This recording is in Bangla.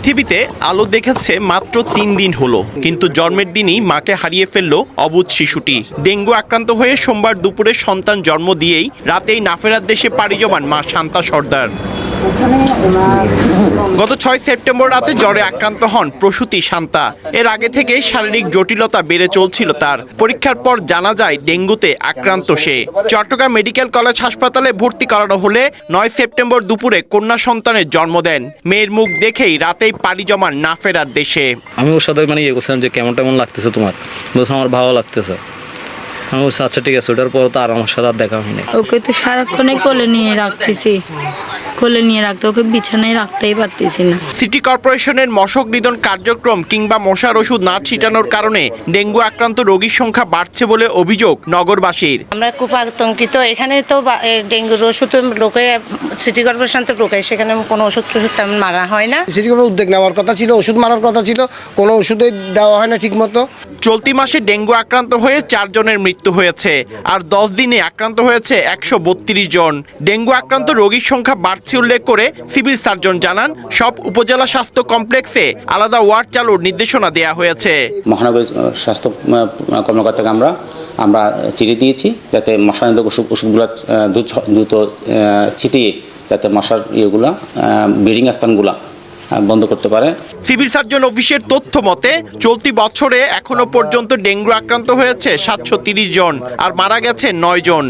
পৃথিবীতে আলো দেখেছে মাত্র তিন দিন হলো, কিন্তু জন্মের দিনই মাকে হারিয়ে ফেলল অবুধ শিশুটি। ডেঙ্গু আক্রান্ত হয়ে সোমবার দুপুরে সন্তান জন্ম দিয়েই রাতেই নাফেরার দেশে পাড়ি জমান মা শান্তা সর্দার। গত ছয় সেপ্টেম্বর রাতে জ্বরে আক্রান্ত হন প্রসূতি শান্তা। এর আগে থেকে শারীরিক জটিলতা বেড়ে চলছিল তার। পরীক্ষার পর জানা যায় ডেঙ্গুতে আক্রান্ত সে। চট্টগ্রাম মেডিকেল কলেজ হাসপাতালে ভর্তি করানো হলে নয় সেপ্টেম্বর দুপুরে কন্যা সন্তানের জন্ম দেন। মেয়ের মুখ দেখেই রাতেই পাড়ি জমান না ফেরার দেশে। আমি ওর সাথে মানে ইয়ে করছিলাম যে কেমন কেমন লাগতেছে তোমার? বলছে আমার ভালো লাগতেছে। আমি বলছি আচ্ছা ঠিক আছে। ওটার পর তো আর আমার সাথে আর দেখা হয়নি। ওকে তো সারাক্ষণে কোলে নিয়ে রাখতেছি। কোলে নিয়ে রাখতে ওকে বিছানায় রাখতেই পারতেছি না। সিটি কর্পোরেশনের মশক নিধন কার্যক্রম কিংবা মশার ওষুধ না ছিটানোর কারণে ডেঙ্গু আক্রান্ত রোগীর সংখ্যা বাড়ছে বলে অভিযোগ নগরবাসীর। আমরা খুব আতঙ্কিত। এখানে তো ডেঙ্গুর ওষুধ লোকে সিটি কর্পোরেশন তো ঢোকায় সেখানে কোনো ওষুধ টষুধ তেমন মারা হয় না। সিটি কর্পোরেশন উদ্যোগ নেওয়ার কথা ছিল ওষুধ মারার কথা ছিল কোনো ওষুধে দেওয়া হয় না ঠিকমতো। চলতি মাসে ডেঙ্গু আক্রান্ত হয়ে চারজনের মৃত্যু হয়েছে আর দশ দিনে আক্রান্ত হয়েছে একশো বত্রিশ জন। ডেঙ্গু আক্রান্ত রোগীর সংখ্যা বাড়ছে উল্লেখ করে সিভিল সার্জন জানান সব উপজেলা স্বাস্থ্য কমপ্লেক্সে আলাদা ওয়ার্ড চালুর নির্দেশনা দেওয়া হয়েছে। মহানগর স্বাস্থ্য কর্মকর্তাকে আমরা আমরা চিঠি দিয়েছি যাতে ওষুধ ওষুধগুলো দ্রুত ছিটিয়ে যাতে মশার ইয়েগুলা ব্রিডিং স্থানগুলা বন্ধ করতে পারে। সিভিল সার্জন অফিসের তথ্য মতে চলতি বছরে এখনও পর্যন্ত ডেঙ্গু আক্রান্ত হয়েছে সাতশো তিরিশ জন আর মারা গেছে নয় জন।